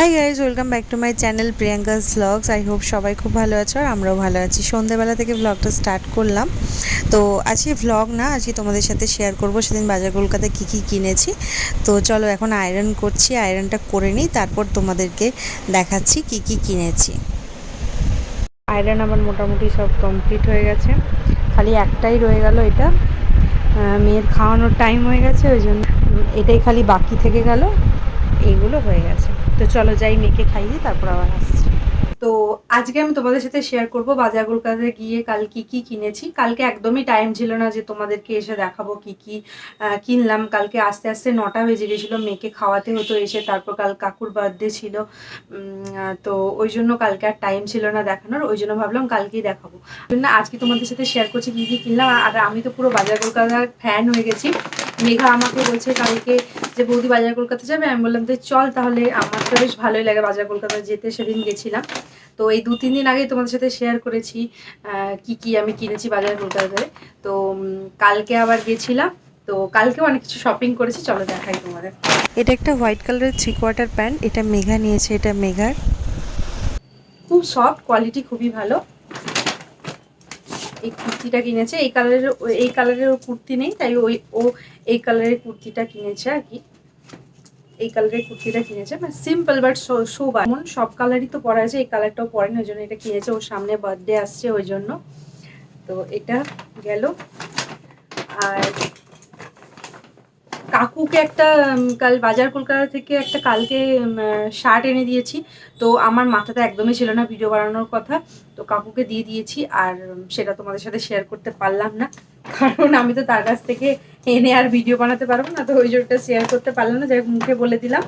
Hi guys welcome back to my channel Priyanka's vlogs I hope সবাই খুব ভালো আছো আর আমরাও ভালো আছি। সন্ধ্যেবেলা থেকে ব্লগটা স্টার্ট করলাম। তো আজকে ভ্লগ না, আজকে তোমাদের সাথে শেয়ার করব। সেদিন বাজার কলকাতায় কী কী কিনেছি। তো চলো এখন আয়রন করছি আয়রনটা করে নিই, তারপর তোমাদেরকে দেখাচ্ছি কি কি কিনেছি। আয়রন আমার মোটামুটি সব কমপ্লিট হয়ে গেছে। খালি একটাই রয়ে গেল এটা। মেয়ের খাওয়ানোর টাইম হয়ে গেছে, ওই জন্য এটাই খালি বাকি থেকে গেল। এইগুলো হয়ে গেছে। তো চলো যাই, মেয়েকে খাইয়ে তারপর আবার আসছি। তো আজকে আমি তোমাদের সাথে শেয়ার করব বাজার কলকাতায় গিয়ে কাল কি কি কিনেছি। কালকে একদমই টাইম ছিল না যে তোমাদেরকে এসে দেখাবো কি কি কিনলাম। কালকে আস্তে আস্তে নটা বেজে গেছিল, মেয়েকে খাওয়াতে হতো এসে, তারপর কাল কাকুর বার্থডে ছিল। তো ওই জন্য কালকে আর টাইম ছিল না দেখানোর, ওই জন্য ভাবলাম কালকেই দেখাবো। জন্য আজকে তোমাদের সাথে শেয়ার করছি কি কি কিনলাম। আর আমি তো পুরো বাজার কলকাতার ফ্যান হয়ে গেছি। মেঘা আমাকে বলছে কালকে যে বৌদি বাজার কলকাতা যাবে। আমি বললাম যে চল তাহলে আমার তো বেশ ভালোই লাগে বাজার কলকাতা যেতে। সেদিন গেছিলাম। তো এই দু তিন দিন আগে তোমাদের সাথে শেয়ার করেছি কি কি আমি কিনেছি বাজার কলকাতাতে। তো কালকে আবার গেছিলাম। তো কালকেও অনেক কিছু শপিং করেছি। চলো দেখাই তোমাদের। এটা একটা হোয়াইট কালারের থ্রি কোয়ার্টার প্যান্ট এটা মেঘা নিয়েছে এটা মেঘার। খুব সফট কোয়ালিটি খুবই ভালো। এই কুর্তিটা কিনেছে। এই কালারের এই কালারের কুর্তি নেই, তাই ওই, ও এই কালারের কুর্তিটা কিনেছে আর কি। এই কালারের কুর্তিটা কিনেছে। মানে সিম্পল বাট শোভা এমন সব কালারই তো পরা আছে, এই কালারটাও পরেন, ওই জন্য এটা কিনেছে। ওর সামনে বার্থডে আসছে ওই জন্য। তো এটা গেল। আর কাকুকে একটা কাল বাজার কলকাতা থেকে একটা কালকে শার্ট এনে দিয়েছি। তো আমার মাথাতে একদমই ছিল না ভিডিও বানানোর কথা। তো কাকুকে দিয়ে দিয়েছি আর সেটা তোমাদের সাথে শেয়ার করতে পারলাম না। কারণ আমি তো তার কাছ থেকে এনে আর ভিডিও বানাতে পারব না। তো ওই জন্য শেয়ার করতে পারলাম না। যাই মুখে বলে দিলাম।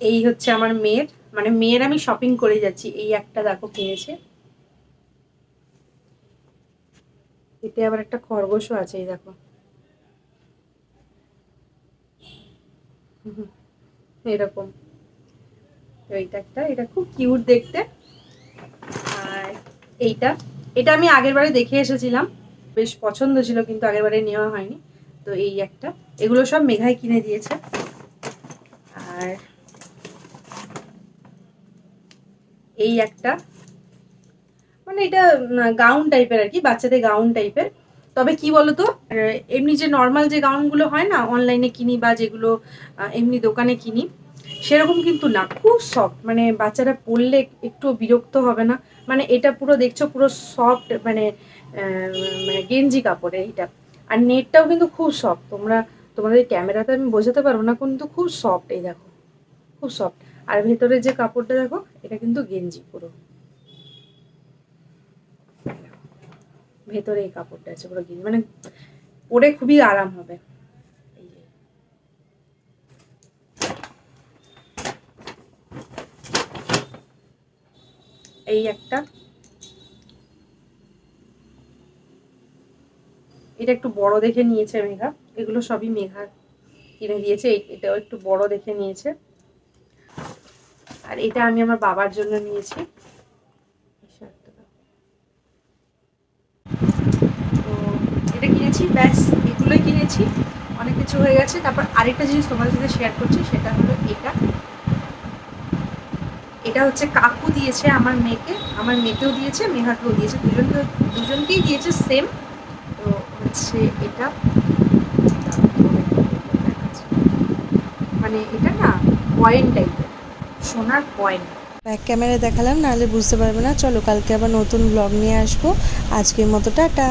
এই হচ্ছে আমার মেয়ের। মানে মেয়ের আমি শপিং করে যাচ্ছি। এই একটা দেখো কিনেছে। এতে আবার একটা খরগোশও আছে, এই দেখো। এরকম। তো এইটা একটা, এটা খুব কিউট দেখতে। আর এইটা, এটা আমি আগের বারে দেখে এসেছিলাম। বেশ পছন্দ ছিল, কিন্তু আগের বারে নেওয়া হয়নি। তো এই একটা, এগুলো সব মেঘাই কিনে দিয়েছে। আর এই একটা মানে এটা গাউন টাইপের আর কি, বাচ্চাদের গাউন টাইপের তবে কি বলতো এমনি যে নর্মাল যে গাউনগুলো হয় না অনলাইনে কিনি বা যেগুলো এমনি দোকানে কিনি, সেরকম কিন্তু না। খুব সফট মানে বাচ্চারা পরলে একটু বিরক্ত হবে না। মানে এটা পুরো দেখছ, পুরো সফট মানে মানে গেঞ্জি কাপড়ে এইটা। আর নেটটাও কিন্তু খুব সফট তোমরা, তোমাদের ক্যামেরাতে আমি বোঝাতে পারব না, কিন্তু খুব সফট এই দেখো। খুব সফট আর ভেতরে যে কাপড়টা দেখো, এটা কিন্তু গেঞ্জি পুরো। ভেতরে এই কাপড়টা আছে, পুরো গেঞ্জি মানে পরে খুবই আরাম হবে। এই একটা। এটা একটু বড় দেখে নিয়েছে মেঘা। এগুলো সবই মেঘা কিনে দিয়েছে। এটাও একটু বড় দেখে নিয়েছে। আর এটা আমি আমার বাবার জন্য নিয়েছি এই শার্টটা দাও। তো এটা কিনেছি, ব্যাস, এগুলোই কিনেছি। অনেক কিছু হয়ে গেছে। তারপর আরেকটা জিনিস তোমাদের সাথে শেয়ার করছি, সেটা হলো এটা। এটা হচ্ছে কাকু দিয়েছে আমার মেয়েকে। আমার মেয়েকেও দিয়েছে, মেহাকেও দিয়েছে। দুজনকে দুজনকেই দিয়েছে সেম তো হচ্ছে এটা। মানে এটা না পয়েন্ট টাইপের সোনার পয়েন্ট ব্যাক ক্যামেরায় দেখালাম, নাহলে বুঝতে পারবে না। চলো কালকে আবার নতুন ব্লগ নিয়ে আসব। আজকের মতো টাটা।